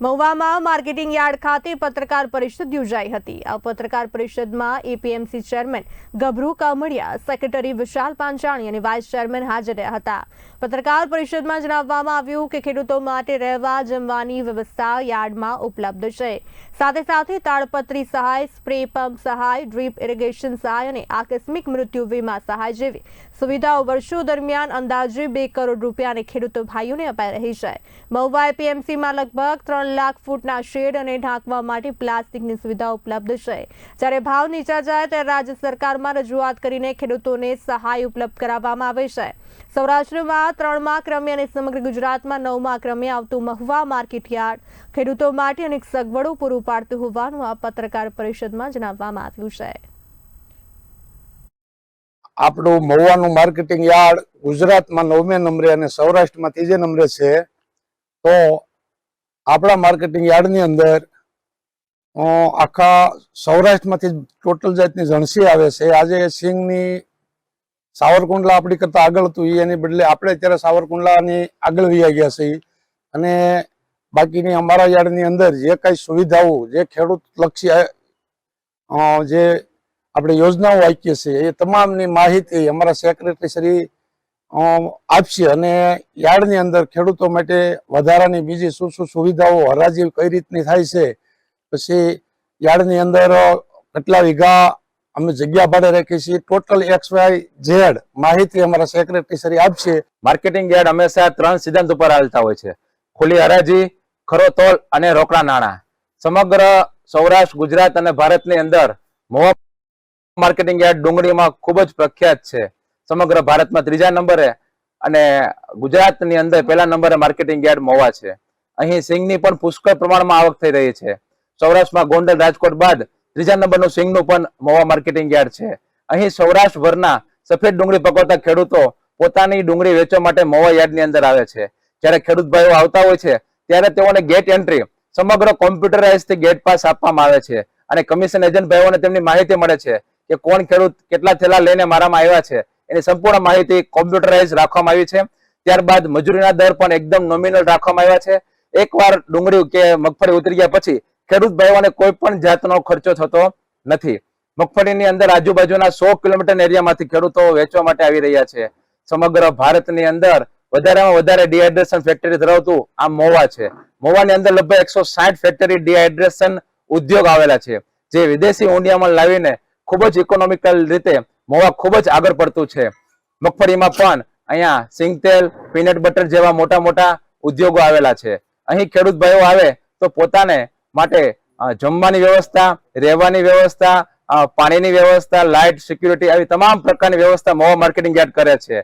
મહુવામાં marketing yard ખાતે પત્રકાર પરિષદ યોજાઈ હતી. આ પત્રકાર પરિષદમાં APMC chairman Gabhru Kamadiya, secretary Vishal Panchani અને વાઇસ ચેરમેન હાજર રહ્યા હતા. પત્રકાર પરિષદમાં જણાવવામાં આવ્યું કે ખેડૂતો માટે રહેવા જમવાની વ્યવસ્થા યાર્ડમાં ઉપલબ્ધ છે. સાથે સાથે તાડપત્રી સહાય, સ્પ્રે પંપ સહાય, ડ્રીપ ઇરિગેશન સહાય અને આકસ્મિક મૃત્યુ વીમા સહાય જેવી સુવિધાઓ વર્ષો દરમિયાન અંદાજે બે કરોડ રૂપિયાને ખેડૂતો ભાઈઓને અપાઈ રહી છે. મહુવા એપીએમસીમાં લગભગ ત્રણ લાખ ફૂટના શેડ અને ઢાંકવા માટે પ્લાસ્ટિકની સુવિધા ઉપલબ્ધ છે. જ્યારે ભાવ નીચા જાય ત્યારે રાજ્ય સરકારમાં રજૂઆત કરીને ખેડૂતોને સહાય ઉપલબ્ધ કરાવવામાં આવે છે. સૌરાષ્ટ્રમાં ત્રણમા ક્રમે અને સમગ્ર ગુજરાતમાં નવમા ક્રમે આવતું મહુવા માર્કેટ યાર્ડ ખેડૂતો માટે અનેક સગવડો પૂરું પાડતું હોવાનું આ પત્રકાર પરિષદમાં જણાવવામાં આવ્યું છે. આપણું મહુવાનું માર્કેટિંગ યાર્ડ ગુજરાતમાં નવમે નંબરે અને સૌરાષ્ટ્રમાં ત્રીજે નંબરે છે. તો આપણા માર્કેટિંગ યાર્ડની અંદર આખા સૌરાષ્ટ્રમાંથી ટોટલ જાતની ઝણસી આવે છે. આજે સિંગની સાવરકુંડલા આપણી કરતાં આગળ હતું. એની બદલે આપણે અત્યારે સાવરકુંડલાની આગળ વહી ગયા છીએ અને બાકીની અમારા યાર્ડની અંદર જે કાંઈ સુવિધાઓ, જે ખેડૂત લક્ષી જે આપણે યોજનાઓ આપીએ છીએ, એ તમામની માહિતી અમારા સેક્રેટરી શ્રી આપશે અને યાર્ડની અંદર ખેડૂતો માટે વધારાની બીજી શું શું સુવિધાઓ હરાજી કઈ રીતની થાય છે? પછી યાર્ડની અંદર કેટલા વીઘા અમે જગ્યા ભાડે રાખીએ છીએ? ટોટલ એક્સ વાય ઝેડ માહિતી અમારા સેક્રેટરી આપશે. માર્કેટિંગ યાર્ડ હંમેશા ત્રણ સિદ્ધાંત ઉપર હાલતા હોય છે. ખુલ્લી હરાજી, ખરો તોલ અને રોકડા નાણાં. સમગ્ર સૌરાષ્ટ્ર, ગુજરાત અને ભારતની અંદર મોવા માર્કેટિંગ યાર્ડ ડુંગળીમાં ખૂબ જ પ્રખ્યાત છે. સમગ્ર ભારતમાં ત્રીજા નંબરે અને ગુજરાતની અંદર પહેલા નંબરે માર્કેટિંગ યાર્ડ મોવા છે. અહીં સિંગની પણ પુષ્કળ પ્રમાણમાં આવક થઈ રહી છે. સૌરાષ્ટ્રમાં ગોંડલ રાજકોટ બાદ ત્રીજા નંબરનું સિંગનું પણ મોવા માર્કેટિંગ યાર્ડ છે. અહીં સૌરાષ્ટ્રભરના સફેદ ડુંગળી પકવતા ખેડૂતો પોતાની ડુંગળી વેચવા માટે મોવા યાર્ડની અંદર આવે છે. જ્યારે ખેડૂત ભાઈઓ આવતા હોય છે, ત્યારે તેઓને ગેટ એન્ટ્રી સમગ્ર કોમ્પ્યુટરાઇઝથી ગેટ પાસ આપવામાં આવે છે. અને કમિશન એજન્ટ ભાઈઓને તેમની માહિતી મળે છે કે કોણ ખેડૂત કેટલા થેલા લઈને મારામાં આવ્યા છે. એની સંપૂર્ણ માહિતી કોમ્પ્યુટરાઇઝ રાખવામાં આવી છે. ત્યારબાદ મજૂરીના દર પણ એકદમ નોમિનલ રાખવામાં આવ્યા છે. એકવાર ડુંગળી કે મગફળી ઉતરી ગયા પછી ખેડૂત ભાઈઓને કોઈ પણ જાતનો ખર્ચો થતો નથી. મગફળીની અંદર આજુબાજુના સો કિલોમીટર એરિયામાંથી ખેડૂતો વેચવા માટે આવી રહ્યા છે. સમગ્ર ભારતની અંદર વધારેમાં વધારે ડિહાઇડ્રેશન ફેક્ટરી ધરાવતું આ મોવા છે. મોવાની અંદર લગભગ એકસો સાઠ ફેક્ટરી ડિહાઇડ્રેશન ઉદ્યોગ આવેલા છે. જે વિદેશી ઊંડિયામાં લાવીને ખૂબ જ ઇકોનોમિકલ રીતે મોવા ખૂબ જ આગળ પડતું છે. મગફળીમાં પણ અહીંયા સિંગતેલ, પીનટ બટર જેવા મોટા મોટા ઉદ્યોગો આવેલા છે. અહીં ખેડૂત ભાઈઓ આવે તો પોતાને માટે જમવાની વ્યવસ્થા, રહેવાની વ્યવસ્થા પાણીની વ્યવસ્થા, લાઇટ, સિક્યુરિટી આવી તમામ પ્રકારની વ્યવસ્થા મોવા માર્કેટિંગ યાર્ડ કરે છે.